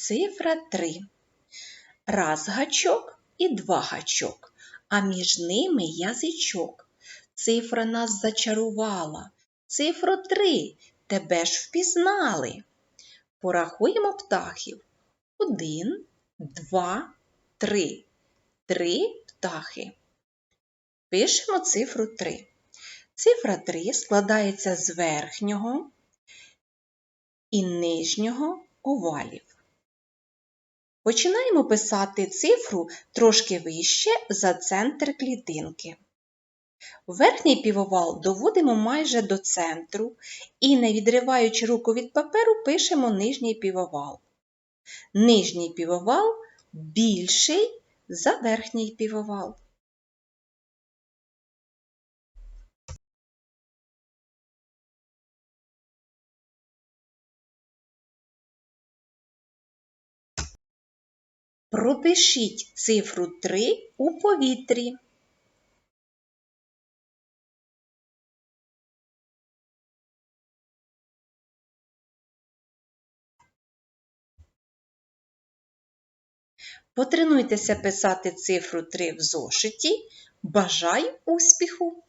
Цифра 3. Раз гачок і два гачок, а між ними язичок. Цифра нас зачарувала. Цифро 3. Тебе ж впізнали. Порахуємо птахів. Один, два, три. Три птахи. Пишемо цифру 3. Цифра 3 складається з верхнього і нижнього овалів. Починаємо писати цифру трошки вище за центр клітинки. Верхній півовал доводимо майже до центру і, не відриваючи руку від паперу, пишемо нижній півовал. Нижній півовал більший за верхній півовал. Пропишіть цифру 3 у повітрі. Потренуйтеся писати цифру 3 в зошиті. Бажаю успіху!